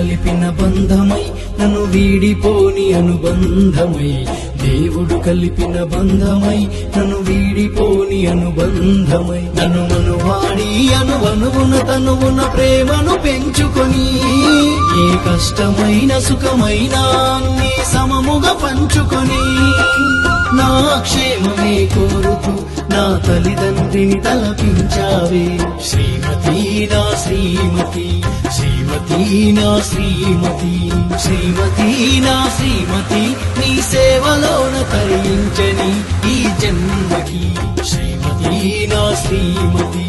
కలిపిన బంధమై నన్ను వీడిపోని అనుబంధమై. దేవుడు కలిపిన బంధమై నన్ను వీడిపోని అనుబంధమై. నన్ను మనువాడి అనువనువున తనువున ప్రేమను పెంచుకొని ఏ కష్టమైన సుఖమైన అన్ని సమముగా పంచుకొని. నా క్షేమమే కోరుతూ నా తల్లిదండ్రిని తలపించావే. శ్రీమతి నా శ్రీమతి శ్రీమతి నా శ్రీమతి శ్రీమతి నా శ్రీమతి నీ సేవలోన తరించని ఈ జన్మకి. శ్రీమతి నా శ్రీమతి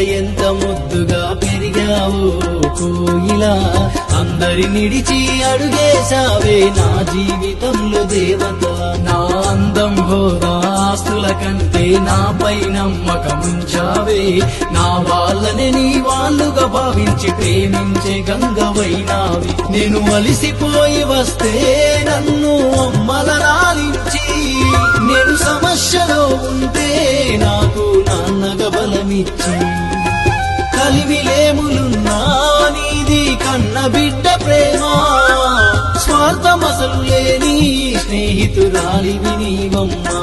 ఎంత ముద్దుగా పెరిగావు కోయిలా. అందరి నిడిచి అడుగేశావే నా జీవితంలో దేవత. నా అందం హోదా ఆస్తుల కంటే నాపై నమ్మకముంచావే నా వాళ్ళని నీ వాళ్ళుగా భావించి ప్రేమించే గంగవైనావి. నేను అలిసిపోయి వస్తే నన్ను అమ్మల లాలించి నేను సమస్యలో ఉంటే నాకు నాన్నగా బలమిచ్చి. కలిమిలేములున్నా నీది కన్న బిడ్డ ప్రేమ. స్వార్థమసలు లేని స్నేహితురాలివి నీవమ్మా.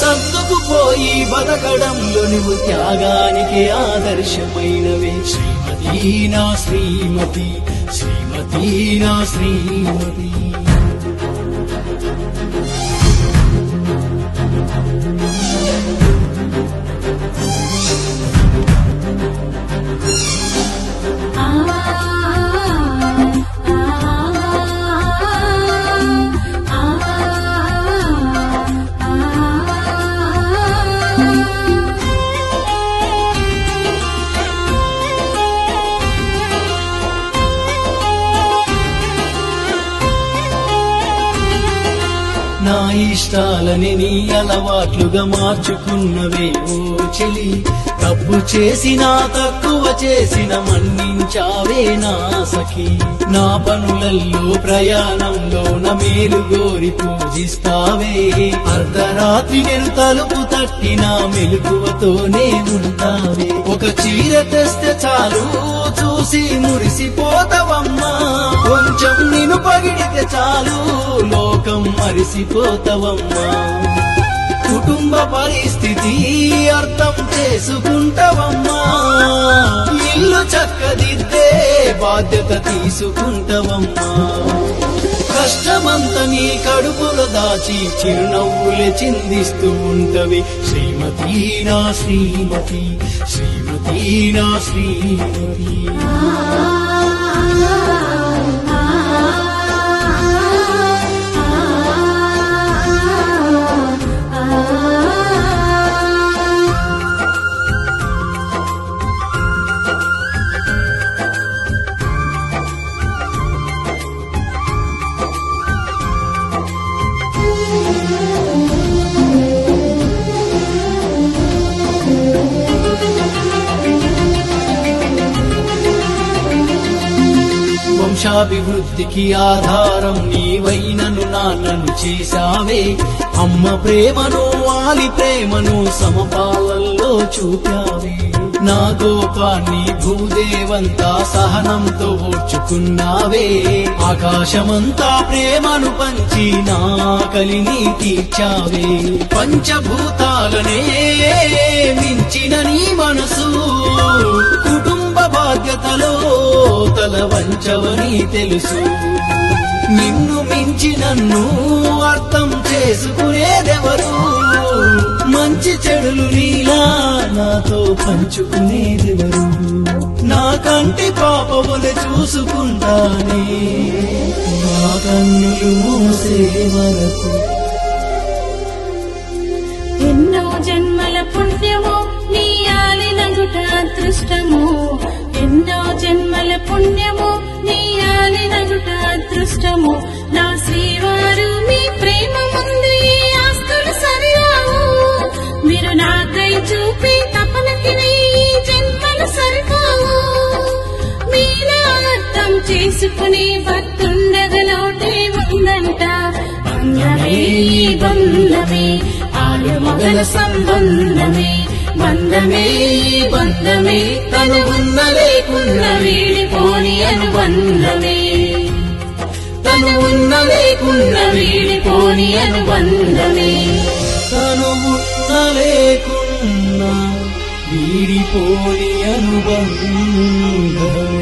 సర్దుకుపోయి బతకడంలో నువ్వు త్యాగానికి ఆదర్శమైనవే. శ్రీమతి నా శ్రీమతి శ్రీమతి నా శ్రీమతి. ఇష్టాలని నీ అలవాట్లుగా మార్చుకున్నవే ఓ చెలి. తప్పు చేసినా తక్కువ చేసిన మన్నించావే నా సఖి. నా పనులల్లో ప్రయాణంలో నా మేలు గోరి పూజిస్తావే. అర్ధరాత్రి నేను తలుపు తట్టిన మెలకువతోనే ఉంటావే ఒక చీర తెస్తే చాలు చూసి మురిసిపోతావమ్మా. పగిడితే చాలు లోకం మరిసిపోతావమ్మా కుటుంబ పరిస్థితి అర్థం చేసుకుంటావమ్మా. ఇల్లు చక్కదిద్దే బాధ్యత తీసుకుంటావమ్మా. కష్టమంత నీ కడుపులో దాచి చిరునవ్వులే చిందిస్తూ ఉంటవి. శ్రీమతి నా శ్రీమతి శ్రీమతి నా శ్రీమతి. వంశాభివృద్ధికి ఆధారం నీవైనను నాన్నను చేశావే. అమ్మ ప్రేమను వాలి ప్రేమను సమపాలల్లో చూపావే. నా కోపాన్ని భూదేవంతా సహనంతో ఓర్చుకున్నావే. ఆకాశమంతా ప్రేమను పంచి నా కలిని తీర్చావే పంచభూతాలనే మించిన నీ మనసు. కుటుంబ బాధ్యతలో తలవంచవని తెలుసు. నిన్ను మించి నన్ను అర్థం చేసుకునేదెవరు? మంచి చెడులు నీలా నాతో పంచుకునేదెవరు? నాకంటి పాపములు చూసుకుంటానే. నా కన్నులు మూసే వరకు. ఎన్నో జన్మల పుణ్యము నీ ఆలిన అదృష్టము. జన్మల పుణ్యము నీ ఆలినగుట అదృష్టము. నా శ్రీవారు మీ ప్రేమ ముందు ఆస్తులు సరిరావు. మీరు నాకై చూపి తపనకి ఈ జన్మలు సరిపోవు. మీలా అర్థం చేసుకుని భక్తుండగలోటే ఉందంట. బంధమే బంధమే ఆలు మొదల సంబంధమే. బంధమే బంధమే తను ఉన్న లేకున్న వీడిపోని అనుబంధమే. తను ఉన్న లేకున్న వీడిపోని అనుబంధమే. తను ఉన్న లేకున్నా వీడిపోని అనుబంధమే.